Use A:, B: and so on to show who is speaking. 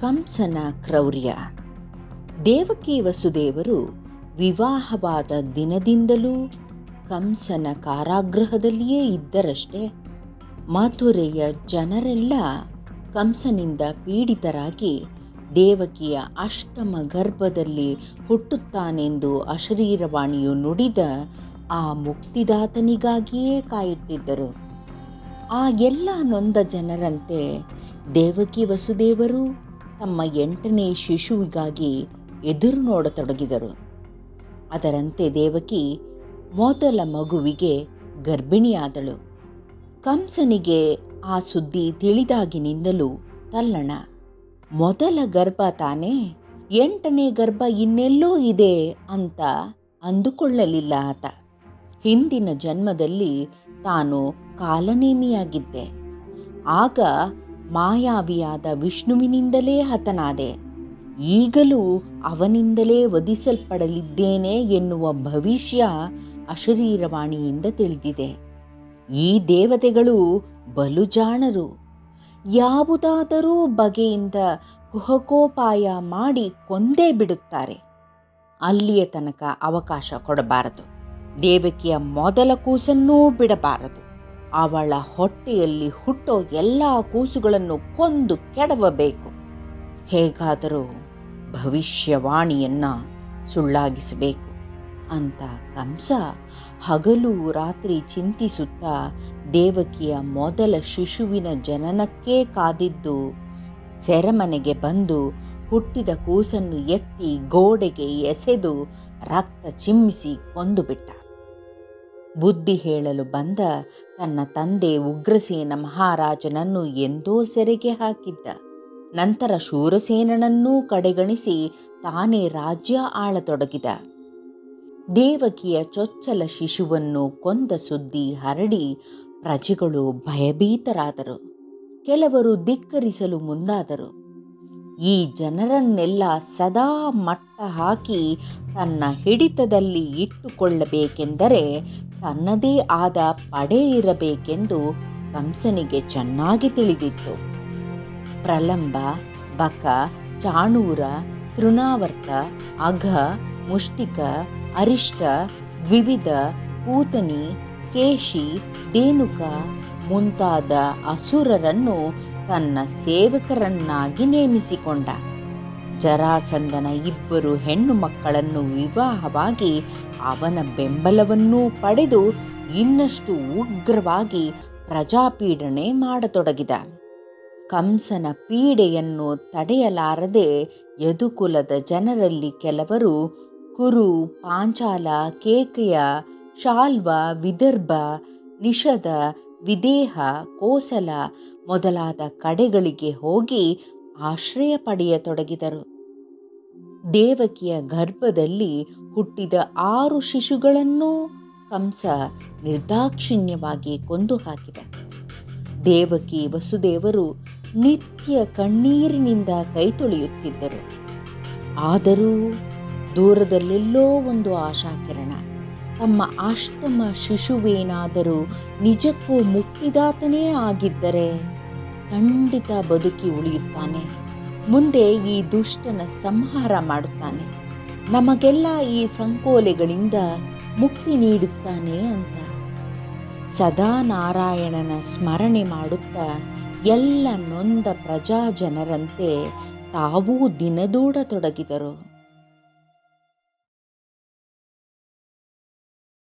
A: ಕಂಸನ ಕ್ರೌರ್ಯ. ದೇವಕಿ ವಸುದೇವರು ವಿವಾಹವಾದ ದಿನದಿಂದಲೂ ಕಂಸನ ಕಾರಾಗೃಹದಲ್ಲಿಯೇ ಇದ್ದರಷ್ಟೇ. ಮಥುರೆಯ ಜನರೆಲ್ಲ ಕಂಸನಿಂದ ಪೀಡಿತರಾಗಿ ದೇವಕಿಯ ಅಷ್ಟಮ ಗರ್ಭದಲ್ಲಿ ಹುಟ್ಟುತ್ತಾನೆಂದು ಅಶರೀರವಾಣಿಯು ನುಡಿದ ಆ ಮುಕ್ತಿದಾತನಿಗಾಗಿಯೇ ಕಾಯುತ್ತಿದ್ದರು. ಆ ಎಲ್ಲ ನೊಂದ ಜನರಂತೆ ದೇವಕಿ ವಸುದೇವರು ತಮ್ಮ ಎಂಟನೇ ಶಿಶುವಿಗಾಗಿ ಎದುರು ನೋಡತೊಡಗಿದರು. ಅದರಂತೆ ದೇವಕಿ ಮೊದಲ ಮಗುವಿಗೆ ಗರ್ಭಿಣಿಯಾದಳು. ಕಂಸನಿಗೆ ಆ ಸುದ್ದಿ ತಿಳಿದಾಗಿನಿಂದಲೂ ತಲ್ಲಣ. ಮೊದಲ ಗರ್ಭ ತಾನೇ, ಎಂಟನೇ ಗರ್ಭ ಇನ್ನೆಲ್ಲೋ ಇದೆ ಅಂತ ಅಂದುಕೊಳ್ಳಲಿಲ್ಲ ಆತ. ಹಿಂದಿನ ಜನ್ಮದಲ್ಲಿ ತಾನು ಕಾಲನೇಮಿಯಾಗಿದ್ದೆ. ಆಗ ಮಾಯಾವಿಯಾದ ವಿಷ್ಣುವಿನಿಂದಲೇ ಹತನಾದೆ. ಈಗಲೂ ಅವನಿಂದಲೇ ವಧಿಸಲ್ಪಡಲಿದ್ದೇನೆ ಎನ್ನುವ ಭವಿಷ್ಯ ಅಶರೀರವಾಣಿಯಿಂದ ತಿಳಿದಿದೆ. ಈ ದೇವತೆಗಳು ಬಲುಜಾಣರು. ಯಾವುದಾದರೂ ಬಗೆಯಿಂದ ಕುಹಕೋಪಾಯ ಮಾಡಿ ಕೊಂದೇ ಬಿಡುತ್ತಾರೆ. ಅಲ್ಲಿಯ ತನಕ ಅವಕಾಶ ಕೊಡಬಾರದು. ದೇವಕಿಯ ಮೊದಲ ಕೂಸನ್ನೂ ಬಿಡಬಾರದು. ಅವಳ ಹೊಟ್ಟೆಯಲ್ಲಿ ಹುಟ್ಟೋ ಎಲ್ಲ ಕೂಸುಗಳನ್ನು ಕೊಂದು ಕೆಡವಬೇಕು. ಹೇಗಾದರೂ ಭವಿಷ್ಯವಾಣಿಯನ್ನ ಸುಳ್ಳಾಗಿಸಬೇಕು ಅಂತ ಕಂಸ ಹಗಲು ರಾತ್ರಿ ಚಿಂತಿಸುತ್ತಾ ದೇವಕಿಯ ಮೊದಲ ಶಿಶುವಿನ ಜನನಕ್ಕೇ ಕಾದಿದ್ದು ಸೆರೆಮನೆಗೆ ಬಂದು ಹುಟ್ಟಿದ ಕೂಸನ್ನು ಎತ್ತಿ ಗೋಡೆಗೆ ಎಸೆದು ರಕ್ತ ಚಿಮ್ಮಿಸಿ ಕೊಂದುಬಿಟ್ಟ. ಬುದ್ಧಿ ಹೇಳಲು ಬಂದ ತನ್ನ ತಂದೆ ಉಗ್ರಸೇನ ಮಹಾರಾಜನನ್ನು ಎಂದೋ ಸೆರೆಗೆ ಹಾಕಿದ್ದ. ನಂತರ ಶೂರಸೇನನನ್ನೂ ಕಡೆಗಣಿಸಿ ತಾನೇ ರಾಜ್ಯ ಆಳತೊಡಗಿದ. ದೇವಕಿಯ ಚೊಚ್ಚಲ ಶಿಶುವನ್ನು ಕೊಂದ ಸುದ್ದಿ ಹರಡಿ ಪ್ರಜೆಗಳು ಭಯಭೀತರಾದರು. ಕೆಲವರು ಧಿಕ್ಕರಿಸಲು ಮುಂದಾದರು. ಈ ಜನರನ್ನೆಲ್ಲ ಸದಾ ಮಟ್ಟ ಹಾಕಿ ತನ್ನ ಹಿಡಿತದಲ್ಲಿ ಇಟ್ಟುಕೊಳ್ಳಬೇಕೆಂದರೆ ತನ್ನದೇ ಆದ ಪಡೆ ಇರಬೇಕೆಂದು ಕಂಸನಿಗೆ ಚೆನ್ನಾಗಿ ತಿಳಿದಿತ್ತು. ಪ್ರಲಂಬ, ಬಕ, ಚಾಣೂರ, ತೃಣಾವರ್ತ, ಅಘ, ಮುಷ್ಟಿಕ, ಅರಿಷ್ಟ ದ್ವಿವಿಧ ಕೂತನಿ, ಕೇಶಿ, ದೇನುಕ ಮುಂತಾದ ಅಸುರರನ್ನು ತನ್ನ ಸೇವಕರನ್ನಾಗಿ ನೇಮಿಸಿಕೊಂಡ. ಜರಾಸಂದನ ಇಬ್ಬರು ಹೆಣ್ಣು ಮಕ್ಕಳನ್ನು ವಿವಾಹವಾಗಿ ಅವನ ಬೆಂಬಲವನ್ನೂ ಪಡೆದು ಇನ್ನಷ್ಟು ಉಗ್ರವಾಗಿ ಪ್ರಜಾಪೀಡನೆ ಮಾಡತೊಡಗಿದ. ಕಂಸನ ಪೀಡೆಯನ್ನು ತಡೆಯಲಾರದೆ ಯದುಕುಲದ ಜನರಲ್ಲಿ ಕೆಲವರು ಕುರು, ಪಾಂಚಾಲ, ಕೇಕೆಯ, ಶಾಲ್ವ, ವಿದರ್ಭ, ನಿಷದ, ವಿದೇಹ, ಕೋಸಲ ಮೊದಲಾದ ಕಡೆಗಳಿಗೆ ಹೋಗಿ ಆಶ್ರಯ ಪಡೆಯತೊಡಗಿದರು ದೇವಕಿಯ ಗರ್ಭದಲ್ಲಿ ಹುಟ್ಟಿದ ಆರು ಶಿಶುಗಳನ್ನೂ ಕಂಸ ನಿರ್ದಾಕ್ಷಿಣ್ಯವಾಗಿ ಕೊಂದು ಹಾಕಿದ ದೇವಕಿ ವಸುದೇವರು ನಿತ್ಯ ಕಣ್ಣೀರಿನಿಂದ ಕೈ ತೊಳೆಯುತ್ತಿದ್ದರು ಆದರೂ ದೂರದಲ್ಲೆಲ್ಲೋ ಒಂದು ಆಶಾಕಿರಣ, ತಮ್ಮ ಅಷ್ಟಮ ಶಿಶುವೇನಾದರೂ ನಿಜಕ್ಕೂ ಮುಕ್ತಿದಾತನೇ ಆಗಿದ್ದರೆ ಖಂಡಿತ ಬದುಕಿ ಉಳಿಯುತ್ತಾನೆ. ಮುಂದೆ ಈ ದುಷ್ಟನ ಸಂಹಾರ ಮಾಡುತ್ತಾನೆ. ನಮಗೆಲ್ಲ ಈ ಸಂಕೋಲೆಗಳಿಂದ ಮುಕ್ತಿ ನೀಡುತ್ತಾನೆ ಅಂತ. ಸದಾ ನಾರಾಯಣನ ಸ್ಮರಣೆ ಮಾಡುತ್ತಾ ಎಲ್ಲ ನೊಂದ ಪ್ರಜಾಜನರಂತೆ ತಾವೂ ದಿನದೂಡತೊಡಗಿದರು